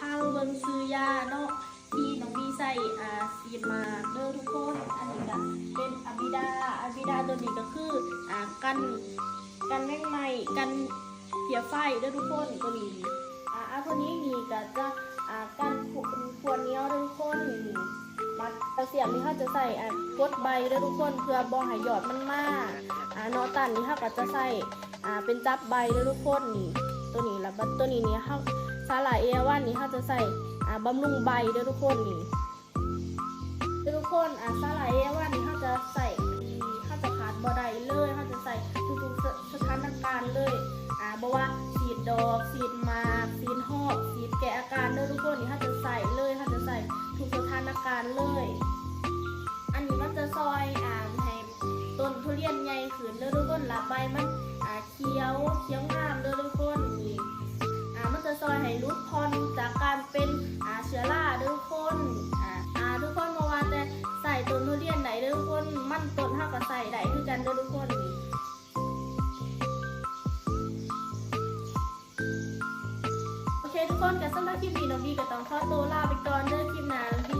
พาเบิ่งซื้อยาเนาะที่น้องบีใส่อ่าซีมาเด้อทุกคนอันนี้ก็เป็นอะบิดาอะบิดาตัวนี้ก็คืออ่ากันกันแมงไม้กันเพียไฟเด้อทุกคนตัวนี้อ่าอันตัวนี้นี่ก็จะอ่ากันขวดเนี้ยวเด้อทุกคนนี่มัดแคลเซียมนี่เขาจะใส่อ่ากดใบเด้อทุกคนเพื่อบ่ให้หยอดมันมากอ่านอตันนี่เขาก็จะใส่อ่าเป็นจับใบเด้อทุกคนนี่ตัวนี้แล้วบัดตัวนี้นี่เขา สาหร่ายเอราวันนี่เขาจะใส่อ่าบำรุงใบเด้อทุกคนนี่ด้อทุกคนอ่าสาหร่ายเอราวันนี่เขาจะใส่เขาจะขาดบ่ได้เลยเขาจะใส่ทุกๆสถานการณ์เลยอ่าบ่ว่าสีดดอกสีดมาสีดหอบสีดแกะอาการเด้อทุกคนนี่เขาจะใส่เลยเขาจะใส่ทุกสถานการณ์เลย อันนี้มันจะซอยอ่าให้ต้นทุเรียนใหญ่ขึ้นเด้อทุกคนละใบมันอ่าเขียวเขียวงา ไม่หลุดพรจากการเป็นอาเชื้อราเด้อทุกคนอ่าอ่าทุกคนมาว่าแต่ใส่ต้นทุเรียนไหนเด้อทุกคน มันต้นเท่ากับใส่ไหนคือกันเด้อทุกคนโอเคทุกคนกับสำหรับคลิปนี้น้องบีก็ต้องขอตัวลาไปก่อนเด้อคลิปหน้าน้องบี